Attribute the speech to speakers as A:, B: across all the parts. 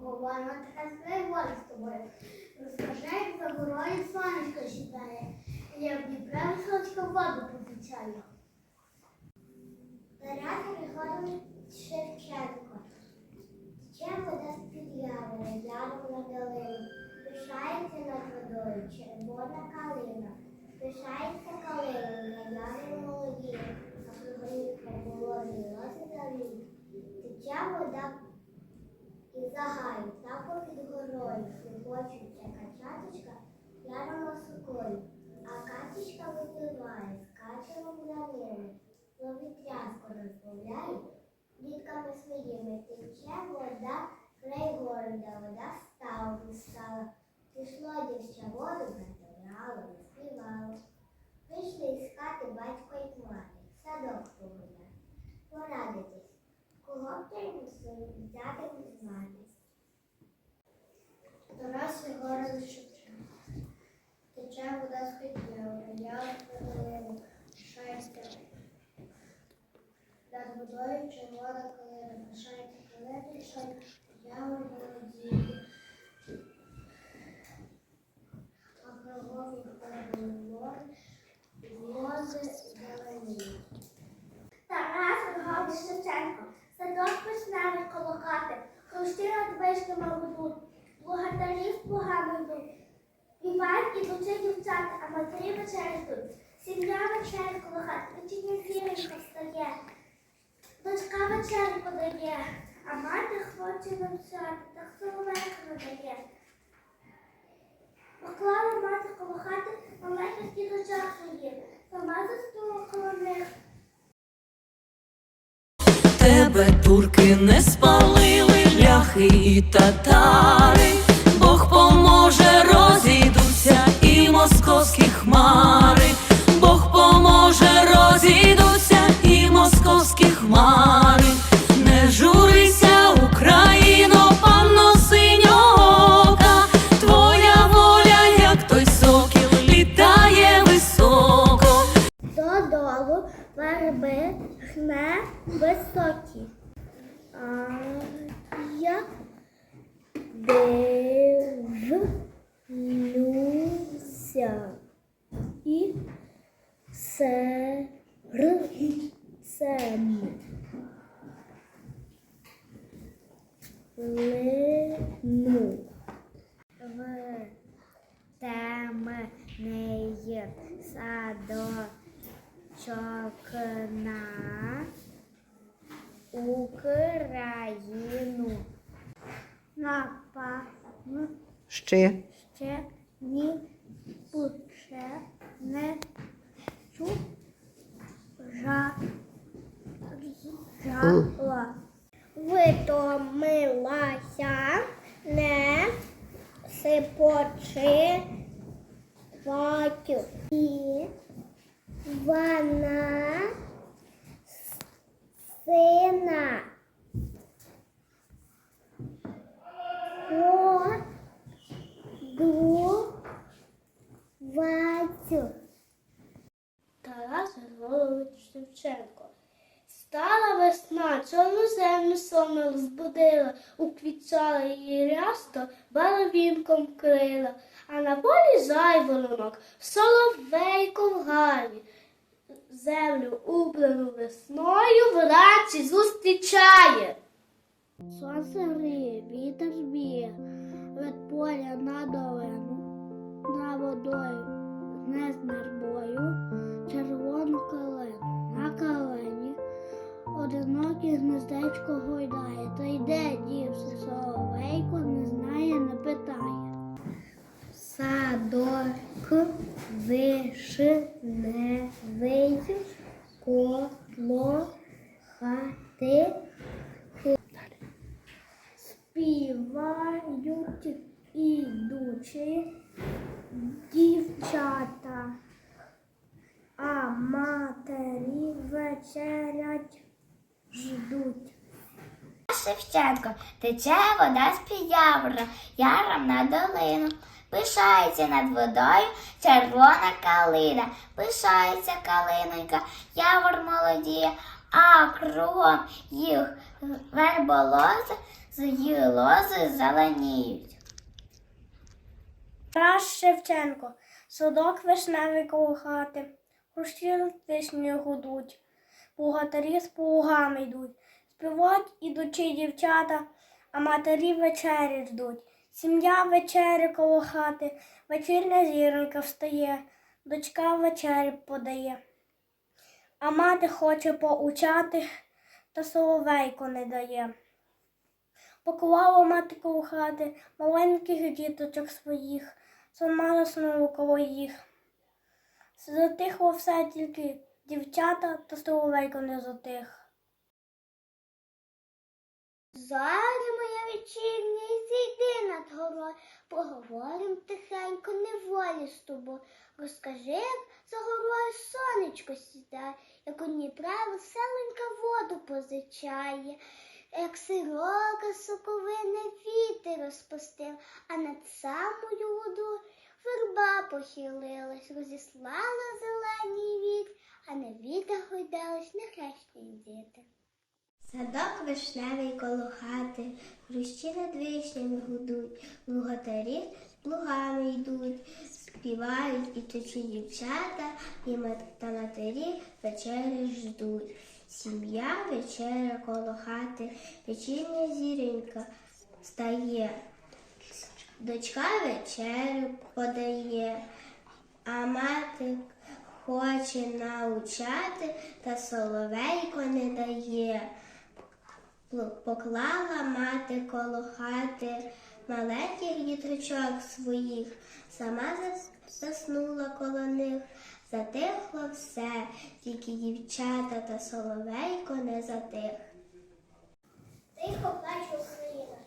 A: погуляти з тобою. Розкажи, як за горою сонечко сідає. Я в Дніпре височка воду позичаю. Тарас Григорович Шевченко. Тече вода з-під явора, яром на долину. Пишається над водою червона калина. Пишається калина на ярі молоді, а кругорівка молоді лоси завій. Тече вода і загаю, так попід горою, хлопочуться качаточка яром осокою, а качечка випливає, скачемо в ними, ловить тряску розмовляє, дітками своїми тече вода, край города, вода стала, стала, пішло дівча воду, затирало, співало. Вийшли із хати батько й мати, в садок погуляти, порадитись, кого б ти взяти звати. Єгорович Шевченко. Тече вода з я хвилину, шайся. Над водою червона калина, пишається калина, я молоді. А кругом перебуло, лози зелені. Тарас Григорович Шевченко, садок вишневий коло хати, хрущі над вишнями ведуть, благодарів плугами йдуть. Співають ідучи дівчата, а матері вечері йдуть. Сім'я вечері коло хати, вечірня зіронька встає. Дочка вечері подає, а мати хоче навчати, так соловейка надає. Поклала мати коло хати маленьких діточок своїх, сама заснула коло них.
B: Тебе турки не спалили, ляхи і татари,
A: верби гне високі. А я дивлюся і серцем лину в темний садочок на Україну. Напевно,
C: Ще.
A: ще ні пуче не чу сина годувацю. Тарас Григорович Шевченко. Стала весна, чорну землю сонно розбудила, уквітчала її рясто, барвінком крила, а на полі жайворонок, соловейко в гаві. Землю убрану весною вранці зустрічає. Сонце гріє, вітер б'є, від поля на долину, на водою не з нербою, червону калину на калині, одиноке гнездечко гойдає, співають ідучі дівчата, а матері вечерять ждуть.
D: Шевченко, тече вода з під явора, яром на долину. Пишається над водою червона калина, пишається калинонька, явор молодіє, а кругом їх верболози, її лози зеленіють.
C: Тарас Шевченко, садок вишневий коло хати, хрущі вишнею гудуть, богатирі з плугами йдуть, співають ідучі дівчата, а матері вечері ждуть. Сім'я вечері коло хати, вечірня зіронька встає, дочка вечері подає. А мати хоче поучати, та соловейко не дає. Поклала мати коло хати маленьких діточок своїх, сама заснула коло їх. Затихло все тільки дівчата та соловейко не затих.
A: Зорі моя вечірня, зійди над горою, поговорим тихенько, неволі з тобою. Розкажи, як за горою сонечко сідає, як у Дніпра веселенька воду позичає, як сирока соковине вітер розпустив, а над самою водою верба похилилась, розіслала зелений вітер, а на вітер гойдались нехрещені діти.
E: Садок вишневий коло хати, хрущі над вишнями гудуть, лугатарі з плугами йдуть, співають і течі дівчата, і мат- та матері вечері ждуть. Сім'я вечеря коло хати, вечірня зіренька стає, дочка вечерю подає, а мати хоче научати, та соловейко не дає. Поклала мати коло хати маленьких діточок своїх, сама заснула коло них, затихло все, тільки дівчата та соловейко не затих.
A: Тихо плаче Україна,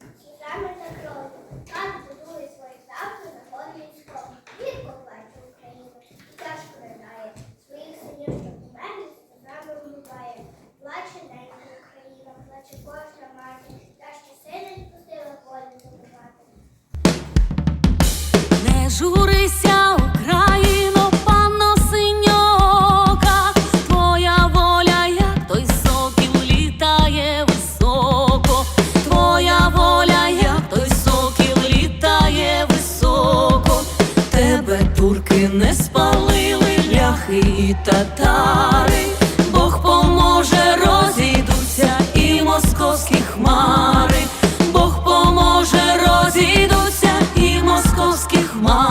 A: сльозами та кров'ю, так будує свої завтра на горі і школі. Гірко плаче Україна, і тяжко ридає, своїх синів, що померли, сльозами вмиває. Плаче ненька Україна, плаче кожна мати, та що сина відпустила волю забувати.
B: Не журися, татари, Бог поможе, розійдуться і московські хмари, Бог поможе, розійдуться і московські хмари.